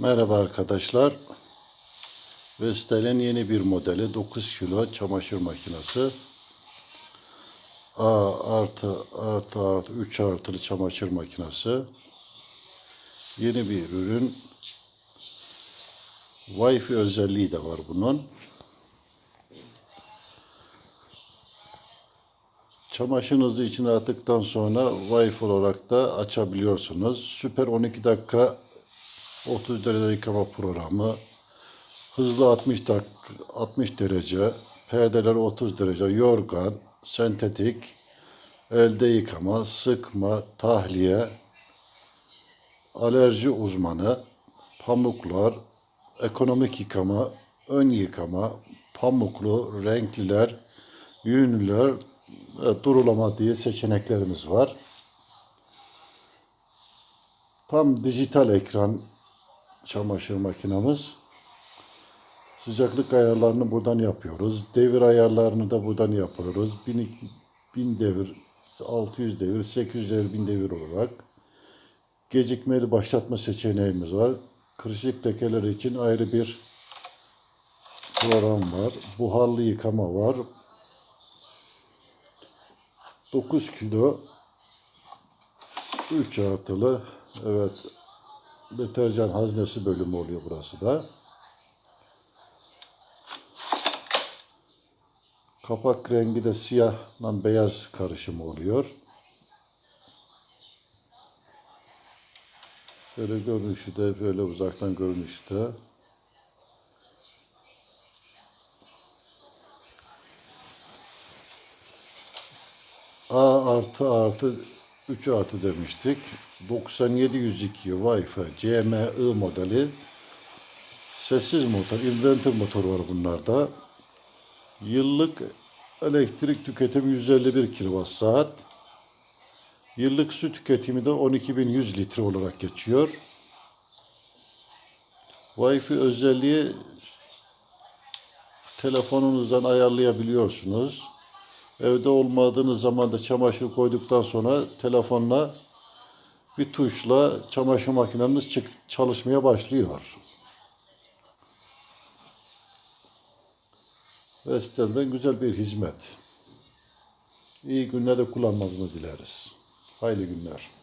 Merhaba arkadaşlar. Vestel'in yeni bir modeli 9 kilo çamaşır makinesi. A artı artı artı 3 artılı çamaşır makinesi. Yeni bir ürün. Wi-Fi özelliği de var bunun. Çamaşırınızı içine attıktan sonra Wi-Fi olarak da açabiliyorsunuz. Süper 12 dakika 30 derece yıkama programı, hızlı 60 dakika 60 derece, perdeler 30 derece, yorgan, sentetik, elde yıkama, sıkma, tahliye, alerji uzmanı, pamuklar, ekonomik yıkama, ön yıkama, pamuklu, renkliler, yünlüler, durulama diye seçeneklerimiz var. Tam dijital ekran çamaşır makinamız. Sıcaklık ayarlarını buradan yapıyoruz. Devir ayarlarını da buradan yapıyoruz. 1000, 1000 devir, 600 devir, 800 devir, 1000 devir olarak. Gecikmeli başlatma seçeneğimiz var. Kırışık lekeler için ayrı bir program var. Buharlı yıkama var. 9 kilo 3 artılı evet deterjan haznesi bölümü oluyor burası da. Kapak rengi de siyahla beyaz karışımı oluyor. Şöyle görünüşü de böyle uzaktan görünüşte. A artı artı 3 artı demiştik. 9702 Wi-Fi CMI modeli. Sessiz motor, inverter motor var bunlarda. Yıllık elektrik tüketimi 151 kWh. Yıllık su tüketimi de 12.100 litre olarak geçiyor. Wi-Fi özelliği telefonunuzdan ayarlayabiliyorsunuz. Evde olmadığınız zaman da çamaşır koyduktan sonra telefonla bir tuşla çamaşır makineniz çık çalışmaya başlıyor. Vestel'den güzel bir hizmet. İyi günlerde kullanmanızı dileriz. Hayırlı günler.